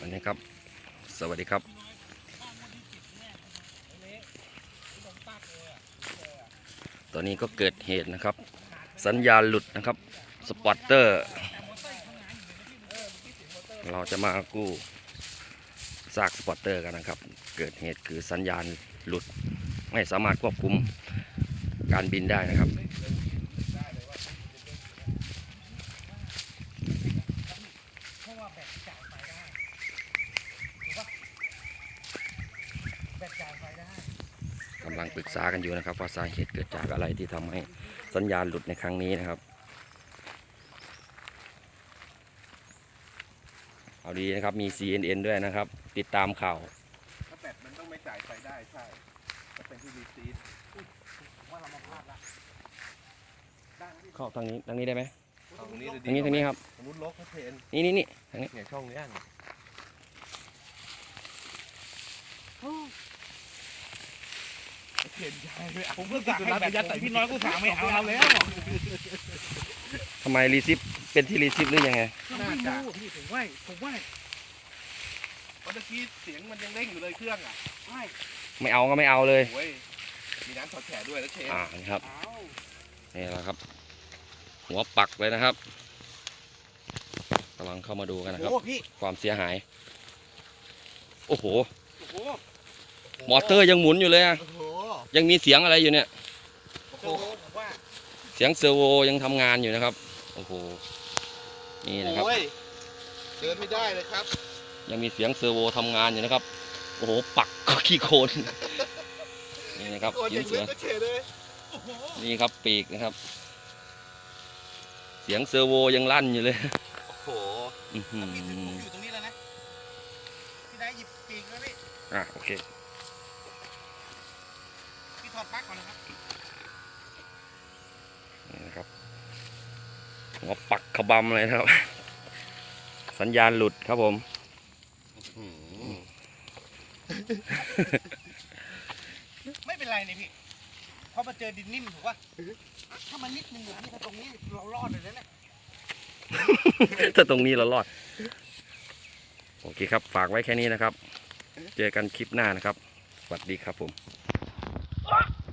วันนี้ครับ สวัสดีครับ ตอนนี้ก็เกิดเหตุนะครับ สัญญาณหลุดนะครับ สปอตเตอร์ เราจะมากู้ซากสปอตเตอร์กันนะครับ เกิดเหตุคือสัญญาณหลุด ไม่สามารถควบคุมการบินได้นะครับเพราะว่าแบตจ่ายไฟได้ถูกปะแบตจ่ายไฟได้ กำลังปรึกษากันอยู่นะครับ ว่าสาเหตุเกิดจากอะไรที่ทำให้สัญญาณหลุดในครั้งนี้นะครับ เอาดีนะครับมี CNN ด้วยนะครับ ติดตามข่าวถ้าแบตมันต้องไม่จ่ายไฟได้ใช่ถ้าเป็นที่รีซีฟผมว่าเรามาพลาดละด้านที่เข้าทางนี้ทางนี้ได้ไหมตรงนี้เลยทางนี้ทางนี้ครับ สมมติลกเขาเทนนี่นี่นี่ทางนี้เนี่ยช่องเนี้ยเทนใช่ไม่เอาผมก็สั่งให้แบตผมพี่น้อยก็สั่งไม่เอาแล้วทำไมรีซิปเป็นที่รีซิปหรือยังไงไม่รู้พี่ผมว่าผมว่าเพราะเมื่อกี้เสียงมันยังเร่งอยู่เลยเครื่องอะไม่ไม่เอาก็ไม่เอาเลยโอ้ยมีน้ำถอดแฉด้วยแล้วเชนอ่านี่ครับเอานี่แหละครับ หัวปักเลยนะครับกำลังเข้ามาดูกันนะครับโอ้พี่ความเสียหายโอ้โหโอ้โห มอเตอร์ยังหมุนอยู่เลยอะโอ้โห ยังมีเสียงอะไรอยู่เนี่ยโอ้โอ้โหโหผมว่าเสียงเซอร์โวยังทำงานอยู่นะครับโอ้โหนี่นะครับโอ้ยเดินไม่ได้เลยครับ ยังมีเสียงเซอร์โวทำงานอยู่นะครับโอ้โหปักก็ขี้โคลนนี่นะครับโอ้ยยิยังงเสืเล็อกก็เชนเลยโอ้โหนี่ครับปีกนะครับ เสียงเซอร์โวยังลั่นอยู่เลยโอ้โหอื้อหืพี่ผมออยู่ตรงนี้แล้วนะพี่ได้หยิบปีกแล้วพี่อะโอเคพี่ ถอดปลั๊กก่อนนะครับนี่นะครับหัวปักขบำเลยนะครับ สัญญาณหลุดครับผมไม่เป็นไรนี่พี่เพราะมาเจอดินนิ่มถูกปะถ้ามันนิดนึงอะพี่ถ้าตรงนี้เรารอดเลยนะเนี่ยถ้าตรงนี้เรารอด โอเคครับ ฝากไว้แค่นี้นะครับ เจอกันคลิปหน้านะครับ สวัสดีครับผม Fuck!